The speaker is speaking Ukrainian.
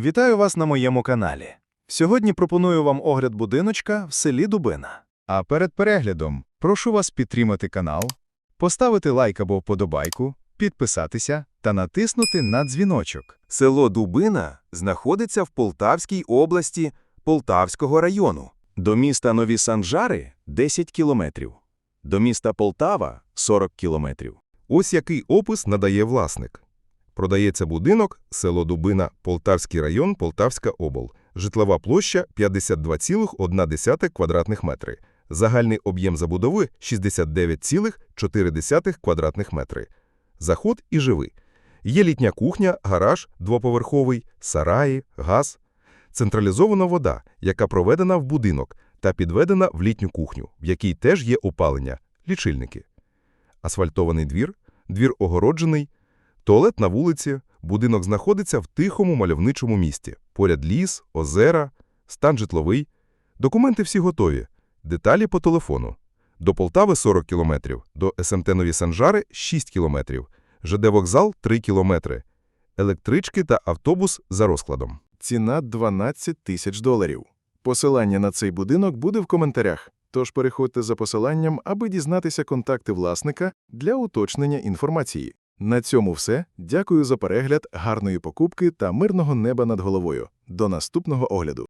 Вітаю вас на моєму каналі. Сьогодні пропоную вам огляд будиночка в селі Дубина. А перед переглядом прошу вас підтримати канал, поставити лайк або вподобайку, підписатися та натиснути на дзвіночок. Село Дубина знаходиться в Полтавській області Полтавського району. До міста Нові Санжари – 10 кілометрів. До міста Полтава – 40 кілометрів. Ось який опис надає власник. Продається будинок, село Дубина, Полтавський район, Полтавська обл. Житлова площа 52,1 квадратних метри. Загальний об'єм забудови 69,4 квадратних метри. Заход і живи. Є літня кухня, гараж двоповерховий, сараї, газ. Централізована вода, яка проведена в будинок та підведена в літню кухню, в якій теж є опалення, лічильники. Асфальтований двір, двір огороджений, туалет на вулиці, будинок знаходиться в тихому мальовничому місті. Поряд ліс, озера, стан житловий. Документи всі готові. Деталі по телефону. До Полтави 40 кілометрів, до СМТ Нові Санжари 6 кілометрів, ЖД вокзал 3 кілометри, електрички та автобус за розкладом. Ціна 12 тисяч доларів. Посилання на цей будинок буде в коментарях, тож переходьте за посиланням, аби дізнатися контакти власника для уточнення інформації. На цьому все. Дякую за перегляд, гарної покупки та мирного неба над головою. До наступного огляду.